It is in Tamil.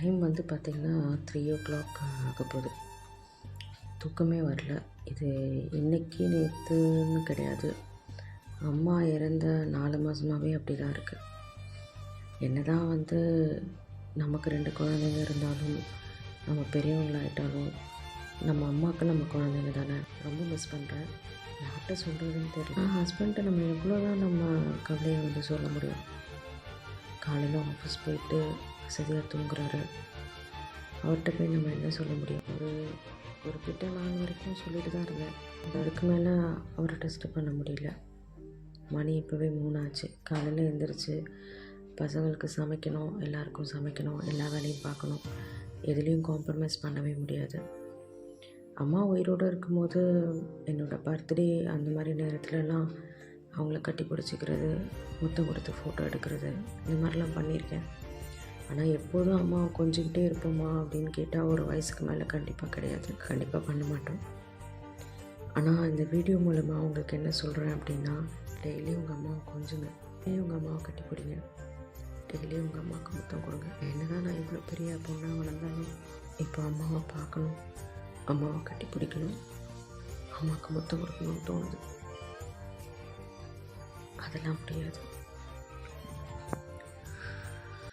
டைம் வந்து பார்த்திங்கன்னா த்ரீ ஓ கிளாக் ஆக போகுது. தூக்கமே வரல. இது இன்னைக்கு நேற்றுன்னு கிடையாது. அம்மா இறந்த நாலு மாதமாகவே அப்படி தான் இருக்குது என்ன தான் வந்து நமக்கு ரெண்டு குழந்தைங்க இருந்தாலும் நம்ம பெரியவங்களாயிட்டாலும் நம்ம அம்மாவுக்கு நம்ம குழந்தைங்க தானே? ரொம்ப மிஸ் பண்ணுறேன் யார்கிட்ட சொல்கிறதுன்னு தெரியல. ஹஸ்பண்ட்டை நம்ம எவ்வளோ தான் நம்ம கவலையை வந்து சொல்ல முடியும். காலையில் ஆஃபீஸ் போயிட்டு வசதியாக தூங்குறாரு. அவர்கிட்ட போய் நம்ம என்ன சொல்ல முடியும்? ஒரு ஒரு கிட்ட நாள் வரைக்கும் சொல்லிட்டு தான் இருந்தேன். அதுக்கு மேலே அவரை டெஸ்ட் பண்ண முடியல. மணி இப்போவே மூணாச்சு. காலையில் எழுந்திரிச்சு பசங்களுக்கு சமைக்கணும் எல்லாருக்கும் சமைக்கணும் எல்லா வேலையும் பார்க்கணும். எதுலேயும் காம்ப்ரமைஸ் பண்ணவே முடியாது. அம்மா உயிரோடு இருக்கும்போது என்னோடய பர்த்டே அந்த மாதிரி நேரத்துலலாம் அவங்கள கட்டி பிடிச்சிக்கிறது முத்தம் கொடுத்து ஃபோட்டோ எடுக்கிறது இந்த மாதிரிலாம் பண்ணியிருக்கேன். ஆனால் எப்போதும் அம்மா கொஞ்சிக்கிட்டே இருப்போமா அப்படின்னு கேட்டால் ஒரு வயசுக்கு மேலே கண்டிப்பாக கிடையாது. கண்டிப்பாக பண்ண மாட்டோம். ஆனால் இந்த வீடியோ மூலமாக உங்களுக்கு என்ன சொல்கிறேன் அப்படின்னா டெய்லி உங்கள் அம்மாவை கொஞ்சுங்க. டெய்லி உங்கள் அம்மாவை கட்டி பிடிங்க. டெய்லி உங்கள் அம்மாவுக்கு முத்தம் கொடுங்க. என்ன தான் நான் இவ்வளோ பெரிய பொண்ணாக வளர்ந்தாலும் இப்போ அம்மாவை பார்க்கணும். அம்மாவை கட்டி பிடிக்கணும். அம்மாவுக்கு முத்தம் கொடுக்கணும்னு தோணுது. அதெல்லாம் முடியாது.